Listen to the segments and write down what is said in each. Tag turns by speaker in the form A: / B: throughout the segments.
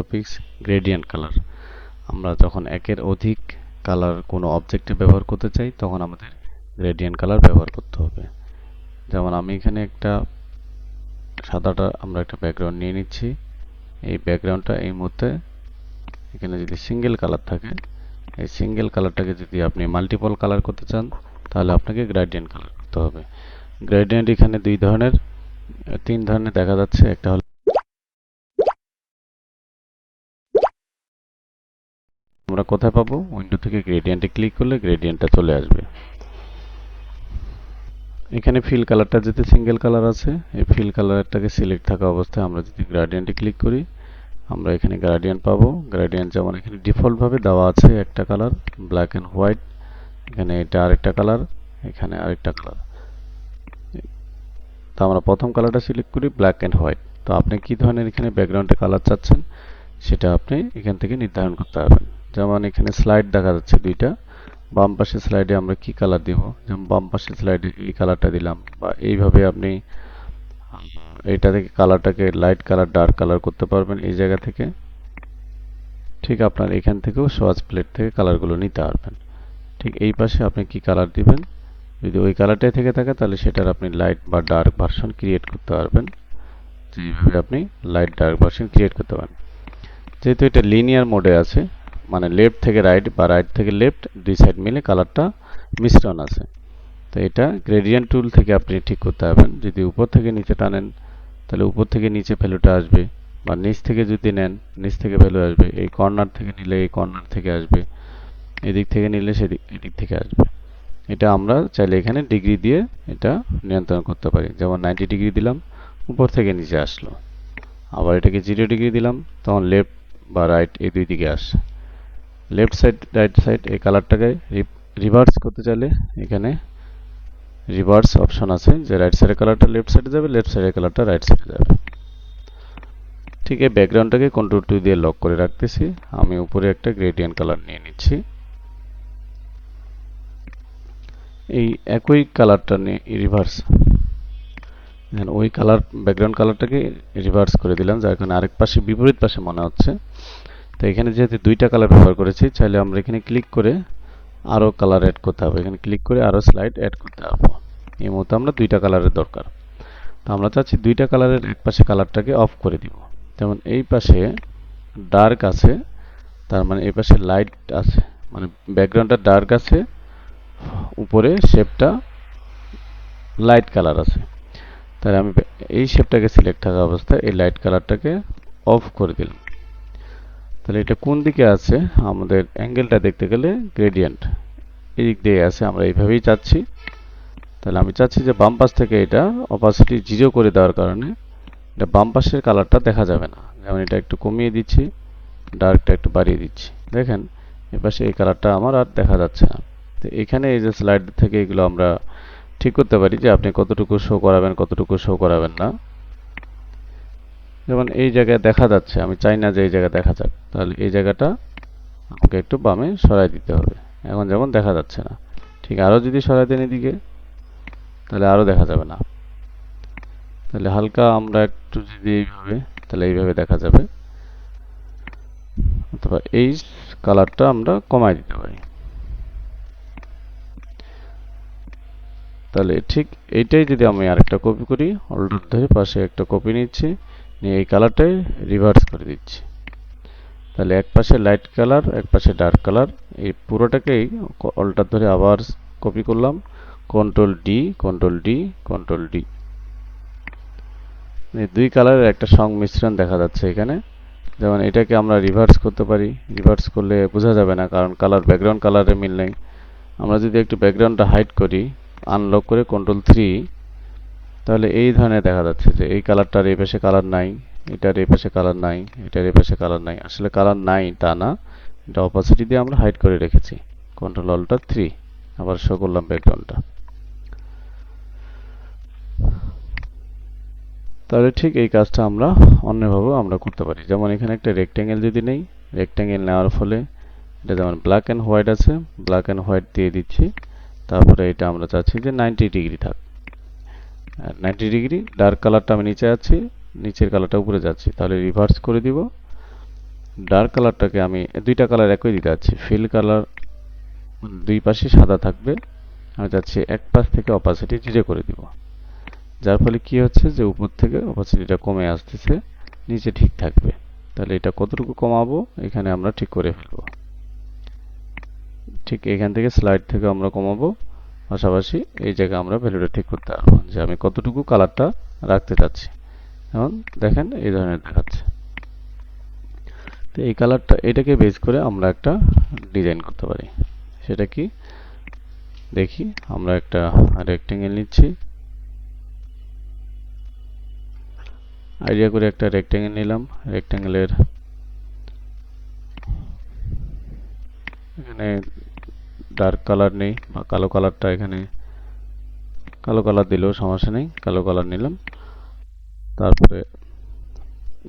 A: Topics gradient colour আমরা যখন একের অধিক কালার কোনো অবজেক্টে ব্যবহার করতে চাই, তখন আমাদের গ্রেডিয়েন্ট কালার ব্যবহার করতে হবে। যেমন আমি এখানে একটা সাদাটা আমরা একটা ব্যাকগ্রাউন্ড নিয়ে নিচ্ছি। এই ব্যাকগ্রাউন্ডটা এই মুহূর্তে এখানে যদি সিঙ্গেল কালার থাকে, এই সিঙ্গেল কালারটাকে যদি আপনি মাল্টিপল কালার করতে চান, তাহলে আপনাকে গ্রেডিয়েন্ট কালার করতে হবে। গ্রেডিয়েন্ট এখানে দুই ধরনের, তিন ধরনের দেখা যাচ্ছে। একটা হলো আমরা কোথায় পাবো? উইন্ডো থেকে গ্রেডিয়েন্টে ক্লিক করলে গ্রেডিয়েন্টটা চলে আসবে। এখানে ফিল কালারটা যদি সিঙ্গেল কালার আছে, এই ফিল কালারটাকে সিলেক্ট থাকা অবস্থায় আমরা যদি গ্রেডিয়েন্টে ক্লিক করি, আমরা এখানে গ্রেডিয়েন্ট পাবো। গ্রেডিয়েন্ট যেমন এখানে ডিফল্টভাবে দেওয়া আছে একটা কালার ব্ল্যাক অ্যান্ড হোয়াইট এখানে এটা আরেকটা কালার এখানে আরেকটা কালার তো আমরা প্রথম কালারটা সিলেক্ট করি ব্ল্যাক অ্যান্ড হোয়াইট তো আপনি কি ধরনের এখানে ব্যাকগ্রাউন্ডে কালার চাচ্ছেন, সেটা আপনি এখান থেকে নির্ধারণ করতে পারবেন। যেমন এখানে স্লাইড দেখা যাচ্ছে দুইটা। বাম পাশের স্লাইডে আমরা কি কালার দিব? যেমন বাম পাশের স্লাইডে এই কালারটা দিলাম, বা এইভাবে আপনি এটা থেকে কালারটাকে লাইট কালার ডার্ক কালার করতে পারবেন এই জায়গা থেকে। ঠিক আপনার এখান থেকেও সোয়াজ প্লেট থেকে কালারগুলো নিতে পারবেন। ঠিক এই পাশে আপনি কি কালার দিবেন? যদি ওই কালারটাই থেকে থাকে, তাহলে সেটার আপনি লাইট বা ডার্ক ভার্সন ক্রিয়েট করতে পারবেন। যেভাবে আপনি লাইট ডার্ক ভার্সন ক্রিয়েট করতে পারেন। যেহেতু এটা লিনিয়ার মোডে আছে মানে লেফট থেকে রাইট বা রাইট থেকে লেফট দুই সাইড মিলে কালারটা মিশ্রণ আছে। তো এটা গ্রেডিয়েন্ট টুল থেকে আপনি ঠিক করতে পারবেন। যদি উপর থেকে নিচে টানেন, তাহলে উপর থেকে নিচে ভ্যালুটা আসবে বা নিচ থেকে যদি নেন, নিচ থেকে ভ্যালু আসবে। এই কর্নার থেকে নিলে এই কর্নার থেকে আসবে, এদিক থেকে নিলে সেদিক, এদিক থেকে আসবে। এটা আমরা চাইলে এখানে ডিগ্রি দিয়ে এটা নিয়ন্ত্রণ করতে পারি। যেমন নাইনটি ডিগ্রি দিলাম, উপর থেকে নিচে আসলো। আবার এটাকে জিরো ডিগ্রি দিলাম, তখন লেফট বা রাইট এই দুই দিকে আসে লেফট সাইড রাইট সাইড এই কালারটাকে রিভার্স করতে চাইলে এখানে রিভার্স অপশন আছে, যে রাইট সাইডের কালারটা লেফট সাইডে যাবে লেফট সাইডের কালারটা রাইট সাইডে যাবে। ঠিক এই ব্যাকগ্রাউন্ডটাকে কন্ট্রোল টু দিয়ে লক করে রাখতেছি। আমি উপরে একটা গ্রেডিয়েন্ট কালার নিয়ে নিচ্ছি। এই একই কালারটা নিয়ে রিভার্স ওই কালার ব্যাকগ্রাউন্ড কালারটাকে রিভার্স করে দিলাম, যার কারণে আরেক পাশে, বিপরীত পাশে মনে হচ্ছে। তো এখানে যেহেতু দুইটা কালার ব্যবহার করেছি, চাইলে আমরা এখানে ক্লিক করে আরও কালার অ্যাড করতে হবে। এখানে ক্লিক করে আরও স্লাইড অ্যাড করতে হবে। এই মুহূর্তে আমরা দুইটা কালারের দরকার। তো আমরা চাচ্ছি দুইটা কালারের এক পাশে কালারটাকে অফ করে দিব। যেমন এই পাশে ডার্ক আছে, তার মানে এই পাশে লাইট আছে। মানে ব্যাকগ্রাউন্ডটা ডার্ক আছে, উপরে শেপটা লাইট কালার আছে। তাহলে আমি এই শেপটাকে সিলেক্ট থাকা অবস্থায় এই লাইট কালারটাকে অফ করে দিলাম। তাহলে এটা কোন দিকে আছে? আমাদের অ্যাঙ্গেলটা দেখতে গেলে গ্রেডিয়েন্ট এই দিক দিয়ে আছে, আমরা এইভাবেই চাচ্ছি তাহলে আমি চাচ্ছি যে বাম পাশ থেকে এটা অপাসিটি জিরো করে দেওয়ার কারণে এটা বাম পাশের কালারটা দেখা যাবে না। যেমন এটা একটু কমিয়ে দিচ্ছি ডার্কটা একটু বাড়িয়ে দিচ্ছি। দেখেন এপাশে এই কালারটা আমার আর দেখা যাচ্ছে না। তো এখানে এই যে স্লাইড থেকে এগুলো আমরা ঠিক করতে পারি যে আপনি কতটুকু শো করাবেন, কতটুকু শো করাবেন না। যেমন এই জায়গায় দেখা যাচ্ছে, আমি চাই না যে এই জায়গায় দেখা যাক, তাহলে এই জায়গাটা আমাকে একটু বামে সরাই দিতে হবে। এখন যেমন দেখা যাচ্ছে না, ঠিক আরও যদি সরাই দেন এদিকে, তাহলে আরও দেখা যাবে না। তাহলে হালকা আমরা একটু যদি এইভাবে, তাহলে এইভাবে দেখা যাবে। অথবা এই কালারটা আমরা কমাই দিতে পারি। তাহলে ঠিক এইটাই যদি আমি আরেকটা কপি করি অল্টার ধরে পাশে একটা কপি নিচ্ছি। নিয়ে এই কালারটাই রিভার্স করে দিচ্ছি। তাহলে এক পাশে লাইট কালার এক পাশে ডার্ক কালার এই পুরোটাকেই অল্টার ধরে আবার কপি করলাম। Control D control D control D দুই কালারের একটা সংমিশ্রণ দেখা যাচ্ছে এখানে। যেমন এটাকে আমরা রিভার্স করতে পারি। রিভার্স করলে বোঝা যাবে না, কারণ কালার ব্যাকগ্রাউন্ড কালারে মিল নেই। আমরা যদি একটু ব্যাকগ্রাউন্ডটা হাইড করি আনলক করে কন্ট্রোল থ্রি তাহলে এই ধরনের দেখা যাচ্ছে যে এই কালারটার এই পাশে কালার নাই, এটার এই পাশে কালার নাই, এটার এই পাশে কালার নাই। আসলে কালার নাই তা না, এটা অপাসিটি দিয়ে আমরা হাইড করে রেখেছি। কন্ট্রোল অল্টার থ্রি আবার শো করলাম ব্যাকগ্রাউন্ডটা তাহলে ঠিক এই কাজটা আমরা অন্যভাবেও আমরা করতে পারি। যেমন এখানে একটা রেক্ট্যাঙ্গেল যদি নেই রেক্ট্যাঙ্গেল নেওয়ার ফলে এটা যেমন ব্ল্যাক অ্যান্ড হোয়াইট আছে ব্ল্যাক অ্যান্ড হোয়াইট দিয়ে দিচ্ছি, তারপরে এটা আমরা চাচ্ছি যে নাইনটি ডিগ্রি থাক। নাইনটি ডিগ্রি ডার্ক কালারটা আমি নিচে আছি, নিচের কালারটা উপরে যাচ্ছি, তাহলে রিভার্স করে দিব। ডার্ক কালারটাকে আমি, দুইটা কালার একই দিতে যাচ্ছি ফিল কালার দুই পাশে সাদা থাকবে, আমি যাচ্ছি এক পাশ থেকে অপাসিটি জিরো করে দিব। যার ফলে কি হচ্ছে যে উপর থেকে অপাসিটিটা কমে আসতেছে, নিচে ঠিক থাকবে। তাহলে এটা কতটুকু কমাবো, এখানে আমরা ঠিক করে ফেলব। ঠিক এখান থেকে স্লাইড থেকে আমরা কমাবো। পাশাপাশি এই জায়গায় আমরা ভ্যালুটা ঠিক করতে পারব যে আমি কতটুকু কালারটা রাখতে চাচ্ছি। এখন দেখেন এই ধরনের দেখাচ্ছে। তো এই কালারটা এটাকে বেস করে আমরা একটা ডিজাইন করতে পারি। সেটা কি? দেখি, আমরা একটা রেক্টেঙ্গেল নিচ্ছি। আইডিয়া করে একটা রেক্টেঙ্গেল নিলাম। রেক্টেঙ্গেলের এখানে ডার্ক কালার নেই, বা কালো কালারটা এখানে, কালো কালার দিলেও সমস্যা নেই, কালো কালার নিলাম। তারপরে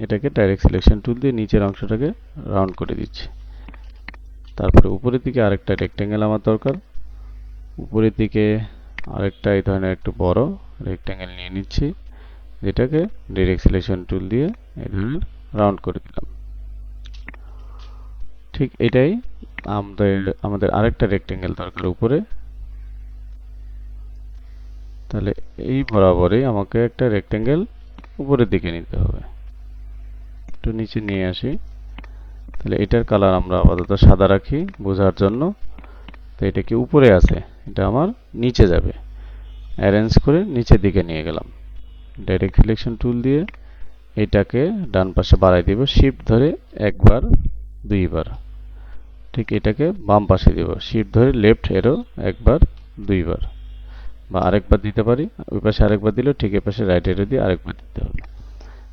A: এটাকে ডাইরেক্ট সিলেকশন টুল দিয়ে নিচের অংশটাকে রাউন্ড করে দিচ্ছি। তারপরে উপরের দিকে আরেকটা রেক্টেঙ্গেল আমার দরকার। উপরের দিকে আরেকটা এই ধরনের একটু বড় রেক্টেঙ্গেল নিয়ে নিচ্ছি। যেটাকে ডাইরেক্ট সিলেকশন টুল দিয়ে এই ধরনের রাউন্ড করে দিলাম। ঠিক এটাই আমাদের আমাদের আরেকটা রেক্টেঙ্গেল দরকার উপরে। তাহলে এই বরাবরই আমাকে একটা রেক্টেঙ্গেল উপরের দিকে নিতে হবে। একটু নিচে নিয়ে আসি। তাহলে এটার কালার আমরা আপাতত সাদা রাখি বোঝার জন্য। তো এটা কি উপরে আছে? এটা আমার নিচে যাবে। অ্যারেঞ্জ করে নিচের দিকে নিয়ে গেলাম। ডাইরেক্ট সিলেকশন টুল দিয়ে এটাকে ডান পাশে বাড়াই দিব। শিফট ধরে একবার, দুইবার। ঠিক এটাকে বাম পাশে দিব। শিফট ধরে লেফট এরো একবার, দুইবার। বা আরেকবার দিতে পারি, ওই পাশে আরেকবার দিলেও ঠিক এ পাশে রাইট এরো দিয়ে আরেকবার দিতে হবে।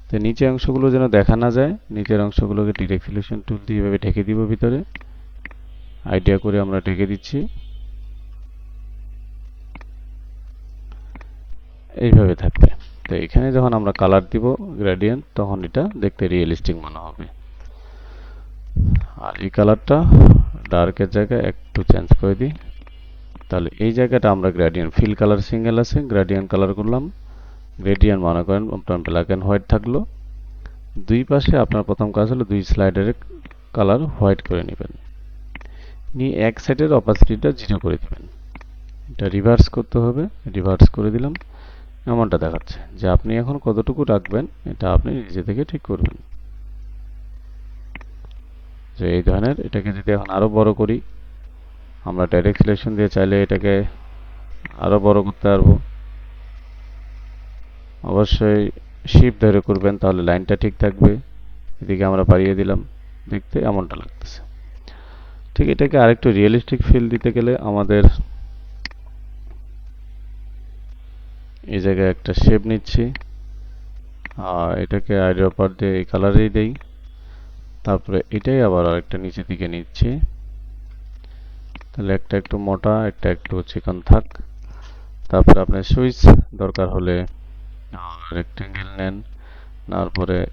A: তো নিচের অংশগুলো যেন দেখা না যায়, নিচের অংশগুলোকে ডিরেক্ট সিলেকশন টুল দিয়ে এভাবে ঢেকে দিব ভিতরে। আইডিয়া করে আমরা ঢেকে দিচ্ছি। এইভাবে থাকবে। তো এখানে যখন আমরা কালার দিব গ্রেডিয়েন্ট তখন এটা দেখতে রিয়েলিস্টিক মনে হবে। আর এই কালারটা ডার্কের জায়গায় একটু চেঞ্জ করে দিই। তাহলে এই জায়গাটা আমরা গ্রেডিয়েন্ট ফিল কালার সিঙ্গেল আছে গ্রেডিয়েন্ট কালার করলাম। গ্রেডিয়েন্ট মনে করেন আপনার ব্ল্যাক অ্যান্ড হোয়াইট থাকল। দুই পাশে আপনার প্রথম কাজ হলো দুই স্লাইডারের কালার হোয়াইট করে নেবেন। নিয়ে এক সাইডের অপাসিটিটা জিরো করে দিবেন। এটা রিভার্স করতে হবে রিভার্স করে দিলাম। এমনটা দেখাচ্ছে যে আপনি এখন কতটুকু রাখবেন, এটা আপনি নিজে থেকে ঠিক করবেন। যে এই ধরনের, এটাকে যদি এখন আরও বড় করি, আমরা ডাইরেক্ট সিলেকশন দিয়ে চাইলে এটাকে আরও বড় করতে পারব। অবশ্যই শিপ ধরে করবেন, তাহলে লাইনটা ঠিক থাকবে। এদিকে আমরা বাড়িয়ে দিলাম, দেখতে এমনটা লাগতেছে। ঠিক এটাকে আরেকটু রিয়েলিস্টিক ফিল দিতে গেলে আমাদের এই জায়গায় একটা শেপ নিচ্ছি। আর এটাকে আইডিয়া পার দিয়ে এই কালারেই দেই। তারপরে এটাই আবার আরেকটা নিচের দিকে নিচ্ছি। তাহলে একটা একটু মোটা, একটা একটু চিকন থাক। তারপরে আপনার সুইচ দরকার হলে রেক্টেঙ্গেল নেন। তারপরে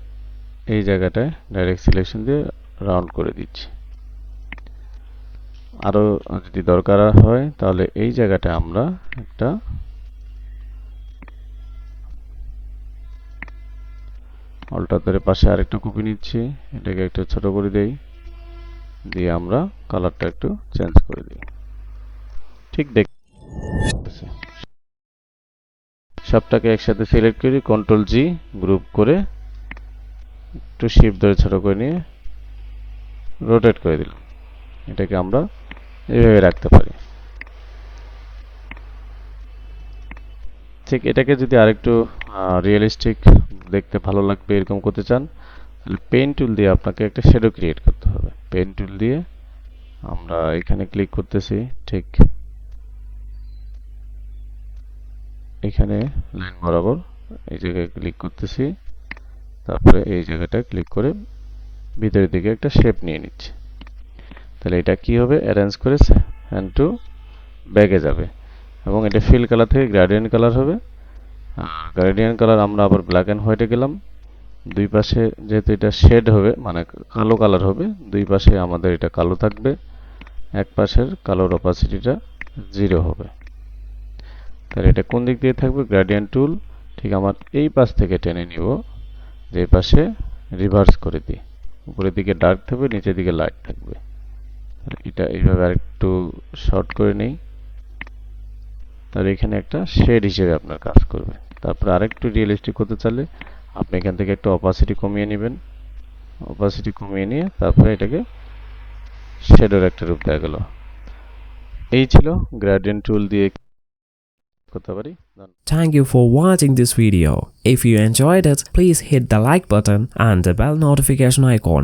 A: এই জায়গাটায় ডাইরেক্ট সিলেকশন দিয়ে রাউন্ড করে দিচ্ছি। আরও যদি দরকার হয়, তাহলে এই জায়গাটা আমরা একটা অল্টার ধরে পাশে আরেকটা কপি নিচ্ছি। এটাকে একটু ছোট করে দেই। দিয়ে আমরা কালারটা একটু চেঞ্জ করে দিই। ঠিক দেখ সবটাকে একসাথে সিলেক্ট করি কন্ট্রোল জি গ্রুপ করে একটু শিফট ধরে ছোট করে নিয়ে রোটেট করে দিলাম। এটাকে আমরা এইভাবে রাখতে পারি। ঠিক এটাকে যদি আরেকটু রিয়েলিস্টিক দেখতে ভালো লাগবে, এরকম করতে চান, তাহলে পেন টুল দিয়ে আপনাকে একটা শ্যাডো ক্রিয়েট করতে হবে। পেন টুল দিয়ে আমরা এখানে ক্লিক করতেছি, ঠিক। এখানে লাইন বরাবর এই জায়গায় ক্লিক করতেছি, তারপরে এই জায়গাটা ক্লিক করে ভিতরের দিকে একটা শেপ নিয়ে নিচ্ছি। তাহলে এটা কি হবে? অ্যারেঞ্জ করে হ্যান্ড টু ব্যাগে যাবে। এবং এটা ফিল কালার থেকে গ্রাডিয়েন্ট কালার হবে। গ্রাডিয়েন্ট কালার আমরা আবার ব্ল্যাক অ্যান্ড হোয়াইটে গেলাম। দুই পাশে যেহেতু এটা শেড হবে মানে কালো কালার হবে, দুই পাশে আমাদের এটা কালো থাকবে। এক পাশের কালোর অপাসিটিটা জিরো হবে। তাহলে এটা কোন দিক দিয়ে থাকবে? গ্রাডিয়েন্ট টুল ঠিক আমার এই পাশ থেকে টেনে নিব। যে পাশে রিভার্স করে দিই। উপরের দিকে ডার্ক থাকবে, নিচের দিকে লাইট থাকবে। এটা এইভাবে আরেকটু শর্ট করে নেই। তাহলে এখানে একটা শেড হিসেবে আপনার কাজ করবে। তারপরে আরেকটু রিয়েলিস্টিক হতে চাইলে আপনি এখান থেকে একটু অপাসিটি কমিয়ে নেবেন অপাসিটি কমিয়ে নিয়ে তারপরে এটাকে শেডোর একটা রূপ দেওয়া গেল এই ছিল গ্রেডিয়েন্ট টুল দিয়ে।
B: Thank you for watching this video. If you enjoyed it, please hit the like button and the bell notification icon.